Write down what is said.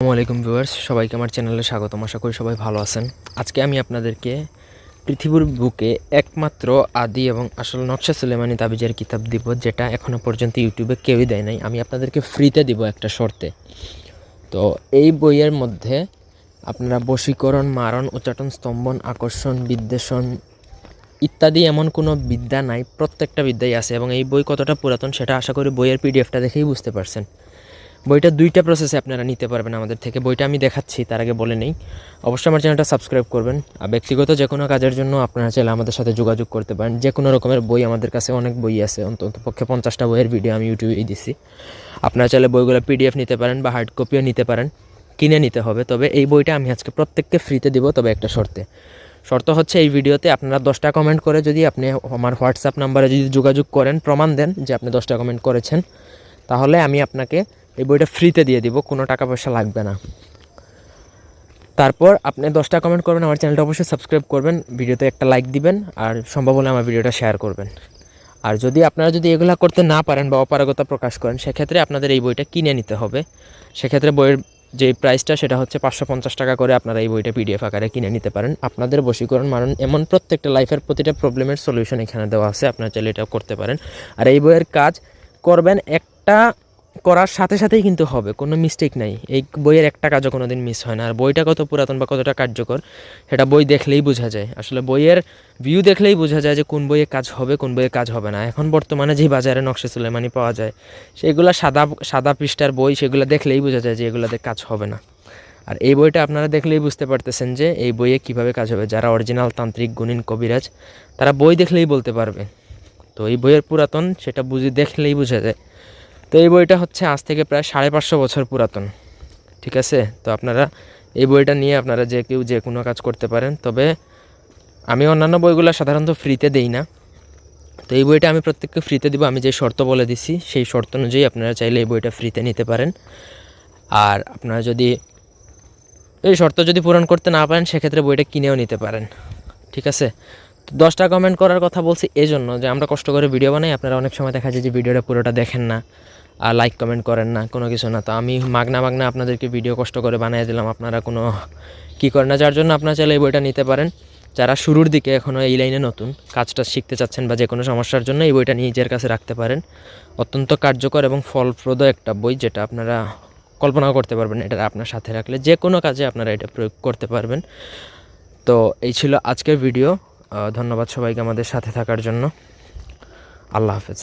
আসসালামু আলাইকুম ভিউয়ার্স, সবাইকে আমার চ্যানেলে স্বাগতম। আশা করি সবাই ভালো আছেন। আজকে আমি আপনাদেরকে পৃথিবীর বুকে একমাত্র আদি এবং আসল নকশা সুলেমানি তাবিজের কিতাব দিব, যেটা এখনও পর্যন্ত ইউটিউবে কেউই দেয় নাই। আমি আপনাদেরকে ফ্রিতে দিব একটা শর্তে। তো এই বইয়ের মধ্যে আপনারা বশীকরণ, মারণ, উচ্চাটন, স্তম্ভন, আকর্ষণ, বিদ্বেষণ ইত্যাদি এমন কোনো বিদ্যা নাই, প্রত্যেকটা বিদ্যাই আছে এবং এই বই কতটা পুরাতন সেটা আশা করি বইয়ের পিডিএফটা দেখেই বুঝতে পারছেন। বইটা দুইটা প্রসেসে আপনারা নিতে পারবেন আমাদের থেকে। বইটা আমি দেখাচ্ছি, তার আগে বলে নেই। অবশ্যই আমার চ্যানেলটা সাবস্ক্রাইব করবেন। আর ব্যক্তিগত যে কোনো কাজের জন্য আপনারা চাইলে আমাদের সাথে যোগাযোগ করতে পারেন। যে কোনো রকমের বই আমাদের কাছে অনেক বই আছে, অন্তত পক্ষে পঞ্চাশটা বইয়ের ভিডিও আমি ইউটিউবেই দিছি। আপনারা চাইলে বইগুলো পিডিএফ নিতে পারেন বা হার্ড কপিও নিতে পারেন। কিনে নিতে হবে। তবে এই বইটা আমি আজকে প্রত্যেককে ফ্রিতে দিব, তবে একটা শর্তে। শর্ত হচ্ছে এই ভিডিওতে আপনারা দশটা কমেন্ট করে যদি আপনি আমার হোয়াটসঅ্যাপ নাম্বারে যদি যোগাযোগ করেন, প্রমাণ দেন যে আপনি দশটা কমেন্ট করেছেন, তাহলে আমি আপনাকে এই বইটা ফ্রিতে দিয়ে দিব, কোনো টাকা পয়সা লাগবে না। তারপর আপনি দশটা কমেন্ট করবেন, আমার চ্যানেলটা অবশ্যই সাবস্ক্রাইব করবেন, ভিডিওতে একটা লাইক দিবেন, আর সম্ভব হলে আমার ভিডিওটা শেয়ার করবেন। আর যদি আপনারা যদি এগুলো করতে না পারেন বা অপারগতা প্রকাশ করেন, সেক্ষেত্রে আপনাদের এই বইটা কিনে নিতে হবে। সেক্ষেত্রে বইয়ের যে প্রাইসটা সেটা হচ্ছে পাঁচশো পঞ্চাশ টাকা করে আপনারা এই বইটা পিডিএফ আকারে কিনে নিতে পারেন। আপনাদের বশীকরণ মারণ এমন প্রত্যেকটা লাইফের প্রতিটা প্রবলেমের সলিউশন এখানে দেওয়া আছে, আপনারা চাইলে এটাও করতে পারেন। আর এই বইয়ের কাজ করবেন একটা করার সাথে সাথেই কিন্তু হবে, কোনো মিস্টেক নাই। এই বইয়ের একটা কাজও কোনো দিন মিস হয় না। আর বইটা কত পুরাতন বা কতটা কার্যকর, সেটা বই দেখলেই বোঝা যায়। আসলে বইয়ের ভিউ দেখলেই বোঝা যায় যে কোন বইয়ে কাজ হবে, কোন বইয়ে কাজ হবে না। এখন বর্তমানে যে বাজারে নকশা সুলেমানি পাওয়া যায়, সেগুলো সাদা সাদা পৃষ্ঠার বই, সেগুলো দেখলেই বোঝা যায় যে এগুলোতে কাজ হবে না। আর এই বইটা আপনারা দেখলেই বুঝতে পারতেছেন যে এই বইয়ে কীভাবে কাজ হবে। যারা অরিজিনাল তান্ত্রিক, গুণিন কবিরাজ, তারা বই দেখলেই বলতে পারবে। তো এই বইয়ের পুরাতন, সেটা বুঝে দেখলেই বোঝা যায়। তো এই বইটা হচ্ছে আজ থেকে প্রায় সাড়ে পাঁচশো বছর পুরাতন, ঠিক আছে? তো আপনারা এই বইটা নিয়ে আপনারা যে কেউ যে কোনো কাজ করতে পারেন, তবে আমি অন্যান্য বইগুলো সাধারণত ফ্রিতে দেই না। তো এই বইটা আমি প্রত্যেককে ফ্রিতে দিব, আমি যে শর্ত বলে দিছি, সেই শর্ত অনুযায়ী আপনারা চাইলে এই বইটা ফ্রিতে নিতে পারেন। আর আপনারা যদি এই শর্ত যদি পূরণ করতে না পারেন, সেক্ষেত্রে বইটা কিনেও নিতে পারেন, ঠিক আছে? দশটা কমেন্ট করার কথা বলছি এই জন্য যে আমরা কষ্ট করে ভিডিও বানাই, আপনারা অনেক সময় দেখা যায় যে ভিডিওটা পুরোটা দেখেন না, আর লাইক কমেন্ট করেন না, কোনো কিছু না। তো আমি মাগনা মাগনা আপনাদেরকে ভিডিও কষ্ট করে বানিয়ে দিলাম, আপনারা কোনো কী করেন না, যার জন্য আপনারা চাইলে এই বইটা নিতে পারেন। যারা শুরুর দিকে এখনও এই লাইনে নতুন, কাজটা শিখতে চাচ্ছেন বা যে কোনো সমস্যার জন্য এই বইটা নিজের কাছে রাখতে পারেন। অত্যন্ত কার্যকর এবং ফলপ্রদ একটা বই, যেটা আপনারা কল্পনাও করতে পারবেন, এটা আপনার সাথে রাখলে যে কোনো কাজে আপনারা এটা প্রয়োগ করতে পারবেন। তো এই ছিল আজকের ভিডিও ধন্যবাদ সবাইকে আমাদের সাথে থাকার জন্য। আল্লাহ হাফেজ।